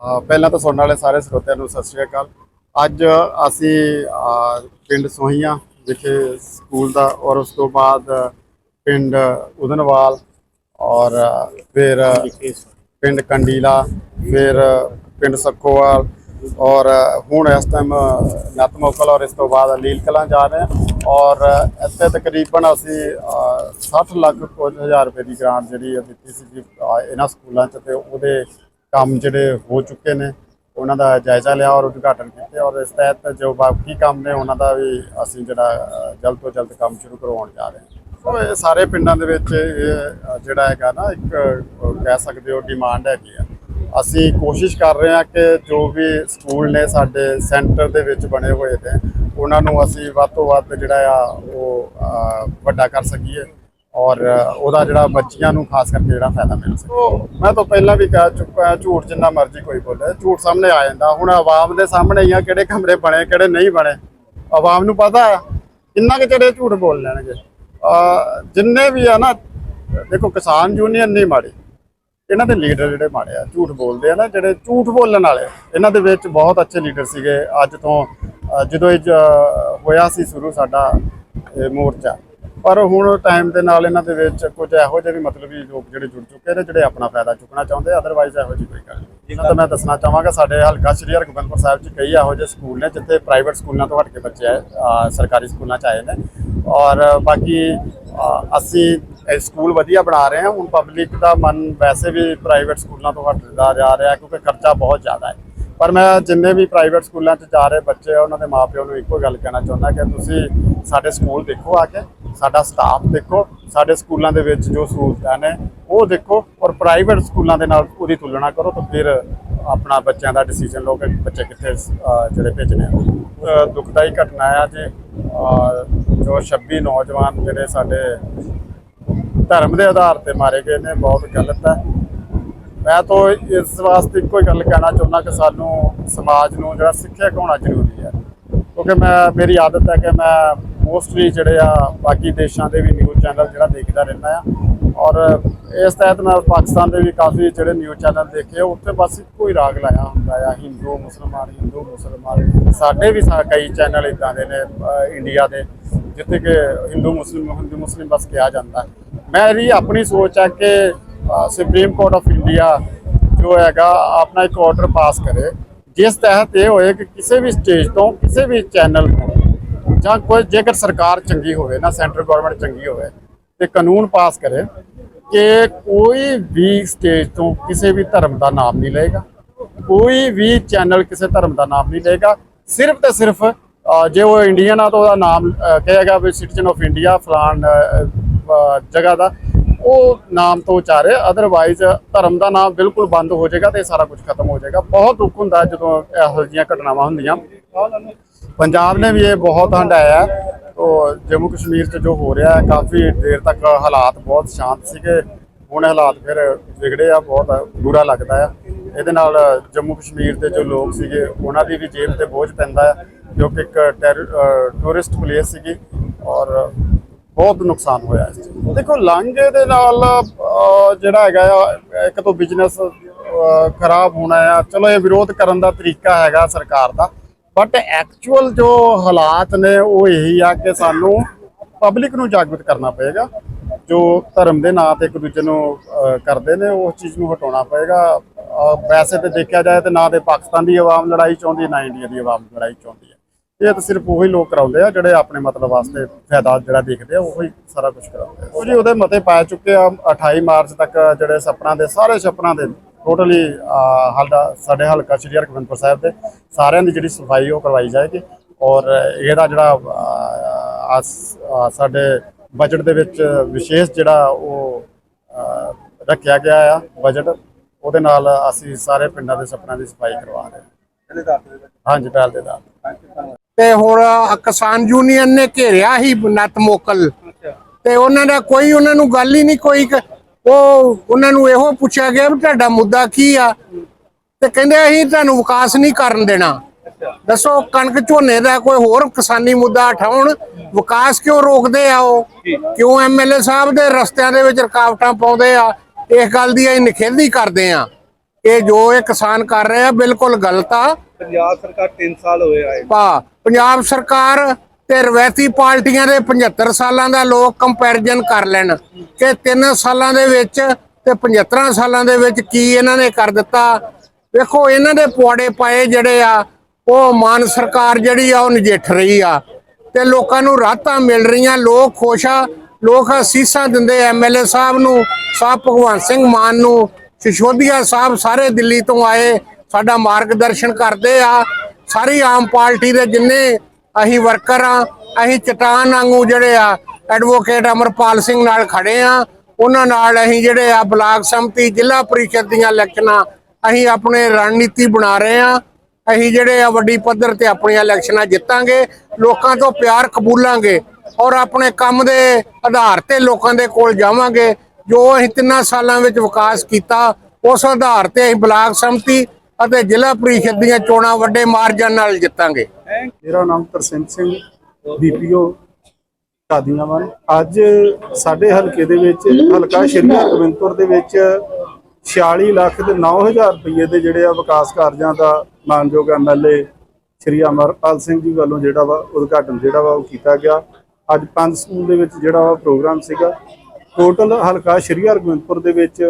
ਪਹਿਲਾਂ ਤਾਂ ਸੁਣਨ ਵਾਲੇ ਸਾਰੇ ਸਰੋਤਿਆਂ ਨੂੰ ਸਤਿ ਸ਼੍ਰੀ ਅਕਾਲ। ਅੱਜ ਅਸੀਂ ਪਿੰਡ ਸੋਹੀਆਂ ਵਿਖੇ ਸਕੂਲ ਦਾ ਔਰ ਉਸ ਤੋਂ ਬਾਅਦ ਪਿੰਡ ਉਦਨਵਾਲ ਔਰ ਫਿਰ ਪਿੰਡ ਕੰਡੀਲਾ ਫਿਰ ਪਿੰਡ ਸੱਕੋਵਾਲ ਔਰ ਹੁਣ ਇਸ ਟਾਈਮ ਨਤਮੋਕਲ ਔਰ ਇਸ ਤੋਂ ਬਾਅਦ ਅਲੀਲ ਕਲਾਂ ਜਾ ਰਹੇ ਹਾਂ ਔਰ ਇੱਥੇ ਤਕਰੀਬਨ ਅਸੀਂ ਅਹ, 60 ਲੱਖ ਕੁਝ ਹਜ਼ਾਰ ਰੁਪਏ ਦੀ ਗ੍ਰਾਂਟ ਜਿਹੜੀ ਹੈ ਦਿੱਤੀ ਸੀ ਇਹਨਾਂ ਸਕੂਲਾਂ 'ਚ ਤੇ ਉਹਦੇ ਕੰਮ ਜਿਹੜੇ ਹੋ ਚੁੱਕੇ ਨੇ, ਉਹਨਾਂ ਦਾ ਜਾਇਜ਼ਾ ਲਿਆ ਔਰ ਉਦਘਾਟਨ ਕੀਤੇ ਔਰ ਇਸ ਤਹਿਤ ਜੋ ਬਾਕੀ ਕੰਮ ਨੇ, ਉਹਨਾਂ ਦਾ ਵੀ ਅਸੀਂ ਜਿਹੜਾ ਜਲਦ ਤੋਂ ਜਲਦ ਕੰਮ ਸ਼ੁਰੂ ਕਰਵਾਉਣ ਜਾ ਰਹੇ ਹਾਂ। ਸੋ ਇਹ ਸਾਰੇ ਪਿੰਡਾਂ ਦੇ ਵਿੱਚ ਇਹ ਜਿਹੜਾ ਹੈਗਾ ਨਾ, ਇੱਕ ਕਹਿ ਸਕਦੇ ਹੋ ਡਿਮਾਂਡ ਹੈਗੀ ਆ। ਅਸੀਂ ਕੋਸ਼ਿਸ਼ ਕਰ ਰਹੇ ਹਾਂ ਕਿ ਜੋ ਵੀ ਸਕੂਲ ਨੇ ਸਾਡੇ ਸੈਂਟਰ ਦੇ ਵਿੱਚ ਬਣੇ ਹੋਏ ਨੇ, ਉਹਨਾਂ ਨੂੰ ਅਸੀਂ ਵੱਧ ਤੋਂ ਵੱਧ ਜਿਹੜਾ ਆ, ਉਹ ਵੱਡਾ ਕਰ ਸਕੀਏ। ਔਰ ਉਹਦਾ ਜਿਹੜਾ ਬੱਚਿਆਂ ਨੂੰ ਖਾਸ ਕਰਕੇ ਜਿਹੜਾ ਫਾਇਦਾ ਮਿਲ ਸਕੇ। ਮੈਂ ਤਾਂ ਪਹਿਲਾਂ ਵੀ ਕਹਿ ਚੁੱਕਾ, ਝੂਠ ਜਿੰਨਾ ਮਰਜ਼ੀ ਕੋਈ ਬੋਲੇ, ਝੂਠ ਸਾਹਮਣੇ ਆ ਜਾਂਦਾ। ਹੁਣ ਆਵਾਮ ਦੇ ਸਾਹਮਣੇ ਹੀ ਆ, ਕਿਹੜੇ ਕਮਰੇ ਬਣੇ, ਕਿਹੜੇ ਨਹੀਂ ਬਣੇ। ਆਵਾਮ ਨੂੰ ਪਤਾ ਕਿੰਨਾ ਕਿ ਜਿਹੜੇ ਝੂਠ ਬੋਲ ਲੈਣਗੇ। ਜਿੰਨੇ ਵੀ ਆ ਨਾ, ਦੇਖੋ ਕਿਸਾਨ ਯੂਨੀਅਨ ਨਹੀਂ ਮਾੜੀ। ਇਹਨਾਂ ਦੇ ਲੀਡਰ ਜਿਹੜੇ ਮਾੜੇ ਆ, ਝੂਠ ਬੋਲਦੇ ਆ ਨਾ, ਜਿਹੜੇ ਝੂਠ ਬੋਲਣ ਵਾਲੇ। ਇਹਨਾਂ ਦੇ ਵਿੱਚ ਬਹੁਤ ਅੱਛੇ ਲੀਡਰ ਸੀਗੇ। ਅੱਜ ਤੋਂ ਜਦੋਂ ਇਹ ਜ- ਹੋਇਆ ਸੀ ਸ਼ੁਰੂ ਸਾਡਾ, ਇਹ ਮੋਰਚਾ। ਪਰ ਹੁਣ ਟਾਈਮ ਦੇ ਨਾਲ ਇਹਨਾਂ ਦੇ ਵਿੱਚ ਕੁਝ ਇਹੋ ਜਿਹੇ ਵੀ ਮਤਲਬੀ ਲੋਕ ਜਿਹੜੇ ਜੁੜ ਚੁੱਕੇ ਨੇ ਜਿਹੜੇ ਆਪਣਾ ਫਾਇਦਾ ਚੁੱਕਣਾ ਚਾਹੁੰਦੇ ਅਦਰਵਾਈਜ਼ ਇਹੋ ਜਿਹੀ ਕੋਈ ਗੱਲ ਨਹੀਂ। ਤਾਂ ਮੈਂ ਦੱਸਣਾ ਚਾਹਾਂਗਾ ਸਾਡੇ ਹਲਕਾ ਸ਼੍ਰੀ ਹਰਗੋਬਿੰਦਪੁਰ ਸਾਹਿਬ 'ਚ ਕਈ ਇਹੋ ਜਿਹੇ ਸਕੂਲ ਨੇ ਜਿੱਥੇ ਪ੍ਰਾਈਵੇਟ ਸਕੂਲਾਂ ਤੋਂ ਹਟ ਕੇ ਬੱਚੇ ਆਏ ਸਰਕਾਰੀ ਸਕੂਲਾਂ 'ਚ ਆਏ ਨੇ। ਔਰ ਬਾਕੀ ਅਸੀਂ ਸਕੂਲ ਵਧੀਆ ਬਣਾ ਰਹੇ ਹਾਂ ਹੁਣ ਪਬਲਿਕ ਦਾ ਮਨ ਵੈਸੇ ਵੀ ਪ੍ਰਾਈਵੇਟ ਸਕੂਲਾਂ ਤੋਂ ਹਟਦਾ ਜਾ ਰਿਹਾ ਕਿਉਂਕਿ ਖਰਚਾ ਬਹੁਤ ਜ਼ਿਆਦਾ ਹੈ। ਪਰ ਮੈਂ ਜਿੰਨੇ ਵੀ ਪ੍ਰਾਈਵੇਟ ਸਕੂਲਾਂ 'ਚ ਜਾ ਰਹੇ ਬੱਚੇ ਆ ਉਹਨਾਂ ਦੇ ਮਾਪਿਆਂ ਨੂੰ ਇੱਕੋ ਗੱਲ ਕਹਿਣਾ ਚਾਹੁੰਦਾ ਕਿ ਤੁਸੀਂ ਸਾਡੇ ਸਕੂਲ ਦੇਖੋ ਆ ਕੇ ਸਾਡਾ ਸਟਾਫ ਦੇਖੋ ਸਾਡੇ ਸਕੂਲਾਂ ਦੇ ਵਿੱਚ ਜੋ ਸਹੂਲਤਾਂ ਨੇ ਉਹ ਦੇਖੋ ਔਰ ਪ੍ਰਾਈਵੇਟ ਸਕੂਲਾਂ ਦੇ ਨਾਲ ਉਹਦੀ ਤੁਲਨਾ ਕਰੋ ਤਾਂ ਫਿਰ ਆਪਣਾ ਬੱਚਿਆਂ ਦਾ ਡਿਸੀਜਨ ਲਓ ਕਿ ਬੱਚੇ ਕਿੱਥੇ ਜਿਹੜੇ ਭੇਜਣੇ ਆ। ਅਹ, ਦੁਖਦਾਈ ਘਟਨਾ ਆ ਜੀ ਜੋ 26 ਨੌਜਵਾਨ ਜਿਹੜੇ ਸਾਡੇ ਧਰਮ ਦੇ ਆਧਾਰ ਤੇ ਮਾਰੇ ਗਏ ਨੇ ਬਹੁਤ ਗਲਤ ਹੈ ਮੈਂ ਤਾਂ ਇਸ ਵਾਸਤੇ ਇੱਕੋ ਹੀ ਗੱਲ ਕਹਿਣਾ ਚਾਹੁੰਦਾ ਕਿ ਸਾਨੂੰ ਸਮਾਜ ਨੂੰ ਜਿਹੜਾ ਸਿੱਖਿਆ ਹੋਣਾ ਜ਼ਰੂਰੀ ਹੈ। ਕਿਉਂਕਿ ਮੈਂ, ਮੇਰੀ ਆਦਤ ਹੈ ਕਿ ਮੈਂ ਮੋਸਟਲੀ ਜਿਹੜੇ ਆ ਬਾਕੀ ਦੇਸ਼ਾਂ ਦੇ ਵੀ ਨਿਊਜ਼ ਚੈਨਲ ਜਿਹੜਾ ਦੇਖਦਾ ਰਹਿੰਦਾ ਆ। ਔਰ ਇਸ ਤਹਿਤ ਮੈਂ ਪਾਕਿਸਤਾਨ ਦੇ ਵੀ ਕਾਫੀ ਜਿਹੜੇ ਨਿਊਜ਼ ਚੈਨਲ ਦੇਖੇ ਉੱਥੇ ਬਸ ਇੱਕੋ ਹੀ ਰਾਗ ਲਾਇਆ ਹੁੰਦਾ ਆ, ਹਿੰਦੂ, ਮੁਸਲਮਾਨ ਹਿੰਦੂ, ਮੁਸਲਮਾਨ। ਸਾਡੇ ਵੀ ਸਾ, ਕਈ ਚੈਨਲ ਇਦਾਂ ਦੇ ਨੇ ਇੰਡੀਆ ਦੇ, ਜਿੱਥੇ ਕਿ ਹਿੰਦੂ ਮੁਸਲਿਮ ਹਿੰਦੂ, ਮੁਸਲਿਮ ਬਸ ਕਿਹਾ ਜਾਂਦਾ। ਹੈ। ਮੇਰੀ ਆਪਣੀ ਸੋਚ ਹੈ ਕਿ ਸੁਪਰੀਮ ਕੋਰਟ ਆਫ ਇੰਡੀਆ ਜੋ ਹੈਗਾ, ਆਪਣਾ ਇੱਕ ਆਰਡਰ ਪਾਸ ਕਰੇ। ਜਿਸ ਤਹਿਤ ਇਹ ਹੋਏ ਕਿ ਕਿਸੇ ਵੀ ਸਟੇਜ ਤੋਂ ਕਿਸੇ ਵੀ ਚੈਨਲ ਤੋਂ ਜਾਂ ਕੋਈ ਜੇਕਰ ਸਰਕਾਰ ਚੰਗੀ ਹੋਵੇ, ਨਾ ਸੈਂਟਰ ਗਵਰਨਮੈਂਟ ਚੰਗੀ ਹੋਵੇ, ਤੇ ਕਾਨੂੰਨ ਪਾਸ ਕਰੇ, ਕਿ ਕੋਈ ਵੀ ਸਟੇਜ ਤੋਂ ਕਿਸੇ ਵੀ ਧਰਮ ਦਾ ਨਾਮ ਨਹੀਂ ਲਏਗਾ। ਕੋਈ ਵੀ ਚੈਨਲ ਕਿਸੇ ਧਰਮ ਦਾ ਨਾਮ ਨਹੀਂ ਲਏਗਾ। ਸਿਰਫ ਤੇ ਸਿਰਫ ਜੇ ਉਹ ਇੰਡੀਅਨ ਆ ਤਾਂ ਉਹਦਾ ਨਾਮ ਕਹੇਗਾ ਵੀ ਸਿਟੀਜ਼ਨ ਆਫ ਇੰਡੀਆ ਫਲਾਨ ਜਗ੍ਹਾ ਦਾ ਉਹ ਨਾਮ ਤੋਂ ਉਚਾਰੇ ਅਦਰਵਾਈਜ਼ ਧਰਮ ਦਾ ਨਾਮ ਬਿਲਕੁਲ ਬੰਦ ਹੋ ਜਾਏਗਾ ਤੇ ਇਹ ਸਾਰਾ ਕੁਝ ਖਤਮ ਹੋ ਜਾਏਗਾ। ਬਹੁਤ ਦੁੱਖ ਹੁੰਦਾ ਜਦੋਂ ਇਹੋ ਜਿਹੀਆਂ ਘਟਨਾਵਾਂ ਹੁੰਦੀਆਂ। ਪੰਜਾਬ ਨੇ ਵੀ ਇਹ ਬਹੁਤ ਹੰਡਾਇਆ। ਹੈ। ਤੋ ਜੰਮੂ ਕਸ਼ਮੀਰ 'ਚ ਜੋ ਹੋ ਰਿਹਾ ਹੈ ਕਾਫੀ ਦੇਰ ਤੱਕ ਹਾਲਾਤ ਬਹੁਤ ਸ਼ਾਂਤ ਸੀਗੇ। ਹੁਣ ਹਾਲਾਤ ਫਿਰ ਵਿਗੜੇ ਆ, ਬਹੁਤ ਬੁਰਾ ਲੱਗਦਾ ਆ। ਇਹਦੇ ਨਾਲ ਜੰਮੂ ਕਸ਼ਮੀਰ ਦੇ ਜੋ ਲੋਕ ਸੀਗੇ, ਉਹਨਾਂ ਦੀ ਵੀ ਜੇਬ ਤੇ ਬੋਝ ਪੈਂਦਾ ਹੈ ਜੋ ਕਿ ਇੱਕ ਟੂਰਿਸਟ ਪਲੇਸ ਸੀਗੀ। ਔਰ ਬਹੁਤ ਨੁਕਸਾਨ ਹੋਇਆ ਇਸ ਚੀਜ਼ ਦੇਖੋ, ਲਾਂਘੇ ਦੇ ਨਾਲ ਜਿਹੜਾ ਹੈਗਾ ਆ, ਇੱਕ ਤੋਂ ਬਿਜ਼ਨਸ ਖਰਾਬ ਹੋਣਾ ਆ। ਚਲੋ, ਇਹ ਵਿਰੋਧ ਕਰਨ ਦਾ ਤਰੀਕਾ ਹੈਗਾ ਸਰਕਾਰ ਦਾ। ਬਟ ਐਕਚੁਅਲ ਜੋ ਹਾਲਾਤ ਨੇ, ਉਹ ਇਹੀ ਆ ਕਿ ਸਾਨੂੰ ਪਬਲਿਕ ਨੂੰ ਜਾਗਰੂਕ ਕਰਨਾ ਪਏਗਾ। ਜੋ ਧਰਮ ਦੇ ਨਾਂ ਤੇ ਇੱਕ ਦੂਜੇ ਨੂੰ ਕਰਦੇ ਨੇ ਉਸ ਚੀਜ਼ ਨੂੰ ਹਟਾਉਣਾ ਪਏਗਾ। ਵੈਸੇ ਤੇ ਦੇਖਿਆ ਜਾਏ ਤੇ ਨਾ ਤੇ ਪਾਕਿਸਤਾਨ ਦੀ ਆਵਾਮ ਲੜਾਈ ਚਾਹੁੰਦੀ, ਨਾ ਇੰਡੀਆ ਦੀ ਆਵਾਮ ਲੜਾਈ ਚਾਹੁੰਦੀ ਹੈ ਇਹ ਤਾਂ ਸਿਰਫ ਉਹੀ ਲੋਕ ਕਰਾਉਂਦੇ ਆ ਜਿਹੜੇ ਆਪਣੇ ਮਤਲਬ ਵਾਸਤੇ ਫਾਇਦਾ ਜਿਹੜਾ ਦੇਖਦੇ ਆ ਉਹੀ ਸਾਰਾ ਕੁਝ ਕਰਾਉਂਦੇ ਆ। ਉਹ ਜੀ ਉਹਦੇ ਮਤੇ ਪਾ ਚੁੱਕੇ ਆ 28 ਮਾਰਚ ਤੱਕ ਜਿਹੜੇ ਸਪਨਾ ਦੇ ਸਾਰੇ ਸਪਨਾ ਦੇ ਟੋਟਲੀ ਹਾਲਦਾ ਸਾਡੇ ਹਲਕਾ ਸ਼੍ਰੀ ਹਰਗੋਬਿੰਦਪੁਰ ਸਾਹਿਬ ਦੇ ਸਾਰਿਆਂ ਦੀ ਜਿਹੜੀ ਸਫ਼ਾਈ ਉਹ ਕਰਵਾਈ ਜਾਏਗੀ ਔਰ ਇਹਦਾ ਜਿਹੜਾ ਸਾਡੇ ਬਜਟ ਦੇ ਵਿੱਚ ਵਿਸ਼ੇਸ਼ ਜਿਹੜਾ ਉਹ ਰੱਖਿਆ ਗਿਆ ਆ ਬਜਟ ਉਹਦੇ ਨਾਲ ਅਸੀਂ ਸਾਰੇ ਪਿੰਡਾਂ ਦੇ ਸਪਨਾ ਦੀ ਸਫ਼ਾਈ ਕਰਵਾ ਰਹੇ ਹਾਂ। ਹਾਂਜੀ ਪਹਿਲ ਦੇ ਦਾ ਤੇ ਹੁਣ ਕਿਸਾਨ ਯੂਨੀਅਨ ਨੇ ਘੇਰਿਆ ਹੀ ਨਤ ਮੋਕਲ। ਤੇ ਉਹਨਾਂ ਦਾ ਕੋਈ ਉਹਨਾਂ ਨੂੰ ਗੱਲ ਹੀ ਨਹੀਂ ਕੋਈ ਉਹ ਉਹਨਾਂ ਨੂੰ ਇਹੋ ਪੁੱਛਿਆ ਗਿਆ ਵੀ ਤੁਹਾਡਾ ਮੁੱਦਾ ਕੀ ਆ? ਤੇ ਕਹਿੰਦੇ ਅਸੀਂ ਤੁਹਾਨੂੰ ਵਿਕਾਸ ਨਹੀਂ ਕਰਨ ਦੇਣਾ। ਦੱਸੋ ਕਣਕ ਝੋਨੇ ਦਾ ਕੋਈ ਹੋਰ ਕਿਸਾਨੀ ਮੁੱਦਾ ਉਠਾਉਣ ਵਿਕਾਸ ਕਿਉਂ ਰੋਕਦੇ ਆ ਉਹ? ਕਿਉਂ ਐਮਐਲਏ ਸਾਹਿਬ ਦੇ ਰਸਤਿਆਂ ਦੇ ਵਿੱਚ ਰੁਕਾਵਟਾਂ ਪਾਉਂਦੇ ਆ? ਇਸ ਗੱਲ ਦੀ ਅਸੀਂ ਨਿਖੇਧੀ ਕਰਦੇ ਆ। ਇਹ ਜੋ ਇਹ ਕਿਸਾਨ ਕਰ ਰਹੇ ਆ ਬਿਲਕੁਲ ਗਲਤ ਆ। ਪੰਜਾਬ ਸਰਕਾਰ 3 ਸਾਲ ਹੋਏ ਆਏ ਪਾ ਪੰਜਾਬ ਸਰਕਾਰ ਤੇ ਰਵੈਤੀ ਪਾਰਟੀਆਂ ਦੇ 75 ਸਾਲਾਂ ਦਾ ਲੋਕ ਕੰਪੈਰੀਜ਼ਨ ਕਰ ਲੈਣ ਕਿ 3 ਸਾਲਾਂ ਦੇ ਵਿੱਚ ਤੇ 75 ਸਾਲਾਂ ਦੇ ਵਿੱਚ ਕੀ ਇਹਨਾਂ ਨੇ ਕਰ ਦਿੱਤਾ। ਵੇਖੋ, ਇਹਨਾਂ ਦੇ ਪੁਆੜੇ ਪਾਏ ਜਿਹੜੇ ਆ, ਉਹ ਮਾਨ ਸਰਕਾਰ ਜਿਹੜੀ ਆ, ਉਹ ਨਜਿੱਠ ਰਹੀ ਆ ਤੇ ਲੋਕਾਂ ਨੂੰ ਰਾਹਤਾਂ ਮਿਲ ਰਹੀਆਂ, ਲੋਕ ਖੁਸ਼ ਆ, ਲੋਕ ਅਸੀਸਾਂ ਦਿੰਦੇ ਐਮਐਲਏ ਸਾਹਿਬ ਨੂੰ, ਸਾਹਿਬ ਭਗਵੰਤ ਸਿੰਘ ਮਾਨ ਨੂੰ, ਸਿਸੋਦੀਆ ਸਾਹਿਬ ਸਾਰੇ ਦਿੱਲੀ ਤੋਂ ਆਏ, ਸਾਡਾ ਮਾਰਗਦਰਸ਼ਨ ਕਰਦੇ ਆ। ਸਾਰੀ ਆਮ ਪਾਰਟੀ ਦੇ ਜਿੰਨੇ ਅਸੀਂ ਵਰਕਰ ਆ, ਅਸੀਂ ਚਟਾਨ ਵਾਂਗੂ ਜਿਹੜੇ ਆ ਐਡਵੋਕੇਟ ਅਮਰਪਾਲ ਸਿੰਘ ਨਾਲ ਖੜੇ ਆ, ਉਹਨਾਂ ਨਾਲ ਅਸੀਂ ਜਿਹੜੇ ਆ ਬਲਾਕ ਸੰਮਤੀ, ਜ਼ਿਲ੍ਹਾ ਪਰਿਸ਼ਦ ਦੀਆਂ ਇਲੈਕਸ਼ਨਾਂ ਅਸੀਂ ਆਪਣੇ ਰਣਨੀਤੀ ਬਣਾ ਰਹੇ ਆ। ਅਸੀਂ ਜਿਹੜੇ ਆ ਵੱਡੀ ਪੱਧਰ ਤੇ ਆਪਣੀਆਂ ਇਲੈਕਸ਼ਨਾਂ ਜਿੱਤਾਂਗੇ, ਲੋਕਾਂ ਤੋਂ ਪਿਆਰ ਕਬੂਲਾਂਗੇ ਔਰ ਆਪਣੇ ਕੰਮ ਦੇ ਆਧਾਰ ਤੇ ਲੋਕਾਂ ਦੇ ਕੋਲ ਜਾਵਾਂਗੇ। ਜੋ ਅਸੀਂ ਤਿੰਨਾਂ ਸਾਲਾਂ ਵਿੱਚ ਵਿਕਾਸ ਕੀਤਾ, ਉਸ ਆਧਾਰ ਤੇ ਅਸੀਂ ਬਲਾਕ ਸੰਮਤੀ ਅਤੇ ਜ਼ਿਲ੍ਹਾ ਪ੍ਰੀਸ਼ਦ ਦੀਆਂ ਚੋਣਾਂ ਵੱਡੇ ਮਾਰਜਨ ਨਾਲ ਜਿੱਤਾਂਗੇ। ਮੇਰਾ ਨਾਮ ਤਰਸੇਮ ਸਿੰਘ ਬੀਪੀਓ ਕਾਦੀਆਂਵਾਨ ਅੱਜ ਸਾਡੇ ਹਲਕੇ ਦੇ ਵਿੱਚ, ਹਲਕਾ ਸ਼੍ਰੀ ਹਰਗੋਬਿੰਦਪੁਰ ਦੇ ਵਿੱਚ 46 ਲੱਖ ਤੇ 9000 ਰੁਪਏ ਦੇ ਜਿਹੜੇ ਆ ਵਿਕਾਸ ਕਾਰਜਾਂ ਦਾ ਮਾਨਯੋਗ ਐਮਐਲਏ ਸ਼੍ਰੀ ਅਮਰਪਾਲ ਸਿੰਘ ਜੀ ਵੱਲੋਂ ਜਿਹੜਾ ਵਾ ਉਦਘਾਟਨ ਜਿਹੜਾ ਵਾ ਉਹ ਕੀਤਾ ਗਿਆ। ਅੱਜ ਪੰਜ ਸਕੂਲ ਦੇ ਵਿੱਚ ਜਿਹੜਾ ਵਾ ਪ੍ਰੋਗਰਾਮ ਸੀਗਾ। ਟੋਟਲ ਹਲਕਾ ਸ਼੍ਰੀ ਹਰਗੋਬਿੰਦਪੁਰ ਦੇ ਵਿੱਚ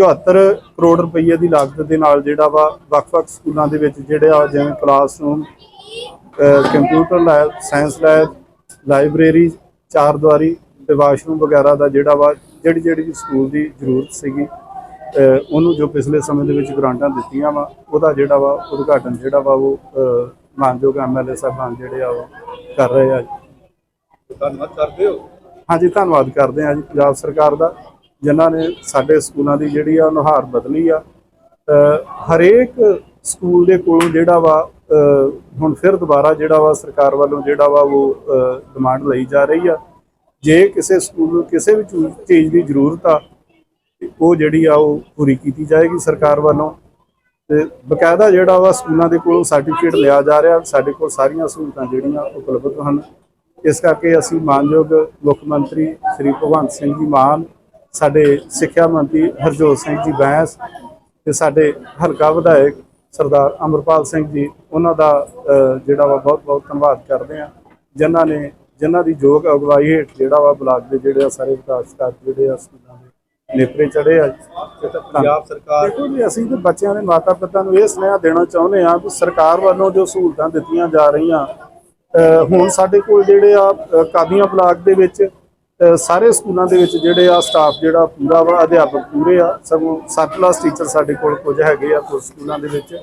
74 ਕਰੋੜ ਰੁਪਏ ਦੀ ਲਾਗਤ ਦੇ ਨਾਲ ਜਿਹੜਾ ਵਾ ਵੱਖ-ਵੱਖ ਸਕੂਲਾਂ ਦੇ ਵਿੱਚ ਜਿਹੜੇ ਆ ਜਿਵੇਂ classroom computer lab science lab library ਚਾਰ ਦੀਵਾਰੀ ਤੇ ਵਾਸ਼ਰੂਮ ਵਗੈਰਾ ਦਾ ਜਿਹੜਾ ਵਾ ਜਿਹੜੀ ਜਿਹੜੀ ਸਕੂਲ ਦੀ ਜ਼ਰੂਰਤ ਸੀਗੀ ਉਹਨੂੰ ਜੋ ਪਿਛਲੇ ਸਮੇਂ ਦੇ ਵਿੱਚ ਗ੍ਰਾਂਟਾਂ ਦਿੱਤੀਆਂ ਵਾ ਉਹਦਾ ਜਿਹੜਾ ਵਾ ਉਦਘਾਟਨ ਜਿਹੜਾ ਵਾ ਉਹ ਮਾਨਯੋਗ ਐਮਐਲਏ ਸਾਹਿਬਾਨ ਜਿਹੜੇ ਆ ਉਹ ਕਰ ਰਹੇ ਆ। ਧੰਨਵਾਦ ਕਰਦੇ ਹੋ। ਹਾਂਜੀ ਧੰਨਵਾਦ ਕਰਦੇ ਹਾਂ ਜੀ ਪੰਜਾਬ ਸਰਕਾਰ ਦਾ। ਜਿਨ੍ਹਾਂ ਨੇ ਸਾਡੇ ਸਕੂਲਾਂ ਦੀ ਜਿਹੜੀ ਆ ਨੁਹਾਰ ਬਦਲੀ ਆ। ਹਰੇਕ ਸਕੂਲ ਦੇ ਕੋਲੋਂ ਜਿਹੜਾ ਵਾ ਹੁਣ ਫਿਰ ਦੁਬਾਰਾ ਜਿਹੜਾ ਵਾ ਸਰਕਾਰ ਵੱਲੋਂ ਜਿਹੜਾ ਵਾ ਉਹ ਡਿਮਾਂਡ ਲਈ ਜਾ ਰਹੀ ਆ। ਜੇ ਕਿਸੇ ਸਕੂਲ ਨੂੰ ਕਿਸੇ ਵੀ ਚੂ- ਚੀਜ਼ ਦੀ ਜ਼ਰੂਰਤ ਆ ਉਹ ਜਿਹੜੀ ਆ ਉਹ ਪੂਰੀ ਕੀਤੀ ਜਾਏਗੀ ਸਰਕਾਰ ਵੱਲੋਂ। ਤੇ ਬਕਾਇਦਾ ਜਿਹੜਾ ਵਾ ਸਕੂਲਾਂ ਦੇ ਕੋਲੋਂ ਸਰਟੀਫਿਕੇਟ ਲਿਆ ਜਾ ਰਿਹਾ, ਸਾਡੇ ਕੋਲ ਸਾਰੀਆਂ ਸਹੂਲਤਾਂ ਜਿਹੜੀਆਂ ਉਪਲਬਧ ਹਨ। ਇਸ ਕਰਕੇ ਅਸੀਂ ਮਾਨਯੋਗ ਮੁੱਖ ਮੰਤਰੀ ਸ੍ਰੀ ਭਗਵੰਤ ਸਿੰਘ ਜੀ ਮਾਨ ਸਾਡੇ ਸਿੱਖਿਆ ਮੰਤਰੀ ਹਰਜੋਤ ਸਿੰਘ ਜੀ ਬੈਂਸ ਤੇ ਸਾਡੇ ਹਲਕਾ ਵਿਧਾਇਕ ਸਰਦਾਰ ਅਮਰਪਾਲ ਸਿੰਘ ਜੀ ਉਹਨਾਂ ਦਾ ਜਿਹੜਾ ਵਾ ਬਹੁਤ ਬਹੁਤ ਧੰਨਵਾਦ ਕਰਦੇ ਆ ਜਿਨ੍ਹਾਂ ਨੇ ਜਿਨ੍ਹਾਂ ਦੀ ਯੋਗ ਅਗਵਾਈ ਹੇਠ ਜਿਹੜਾ ਵਾ ਬਲਾਕ ਦੇ ਜਿਹੜੇ ਆ ਸਾਰੇ ਵਿਕਾਸ ਕਾਰਜ ਜਿਹੜੇ ਆ ਸਕੂਲਾਂ ਦੇ ਨੇਪਰੇ ਚੜੇ ਆ। ਪੰਜਾਬ ਸਰਕਾਰ ਦੇਖੋ ਜੀ ਅਸੀਂ ਤੇ ਬੱਚਿਆਂ ਦੇ ਮਾਤਾ ਪਿਤਾ ਨੂੰ ਇਹ ਸੁਨੇਹਾ ਦੇਣਾ ਚਾਹੁੰਦੇ ਆ ਕਿ ਸਰਕਾਰ ਵੱਲੋਂ ਜੋ ਸਹੂਲਤਾਂ ਦਿੱਤੀਆਂ ਜਾ ਰਹੀਆਂ ਹੁਣ ਸਾਡੇ ਕੋਲ ਜਿਹੜੇ ਆ ਕਾਦੀਆਂ ਬਲਾਕ ਦੇ ਵਿੱਚ ਸਾਰੇ ਸਕੂਲਾਂ ਦੇ ਵਿੱਚ ਜਿਹੜੇ ਆ ਸਟਾਫ ਜਿਹੜਾ ਪੂਰਾ ਵਾ, ਅਧਿਆਪਕ ਪੂਰੇ ਆ, ਸਗੋਂ 7 ਕਲਾਸ ਟੀਚਰ ਸਾਡੇ ਕੋਲ ਕੁਝ ਹੈਗੇ ਆ ਕੁਝ ਸਕੂਲਾਂ ਦੇ ਵਿੱਚ।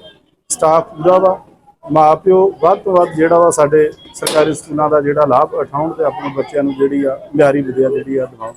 ਸਟਾਫ ਪੂਰਾ ਵਾ, ਮਾਪਿਓ ਵੱਧ ਤੋਂ ਵੱਧ ਜਿਹੜਾ ਵਾ ਸਾਡੇ ਸਰਕਾਰੀ ਸਕੂਲਾਂ ਦਾ ਜਿਹੜਾ ਲਾਭ ਉਠਾਉਣ ਤੇ ਆਪਣੇ ਬੱਚਿਆਂ ਨੂੰ ਜਿਹੜੀ ਆ, ਮਿਆਰੀ ਵਿਦਿਆ ਜਿਹੜੀ ਆ ਦਿਵਾਉਣ।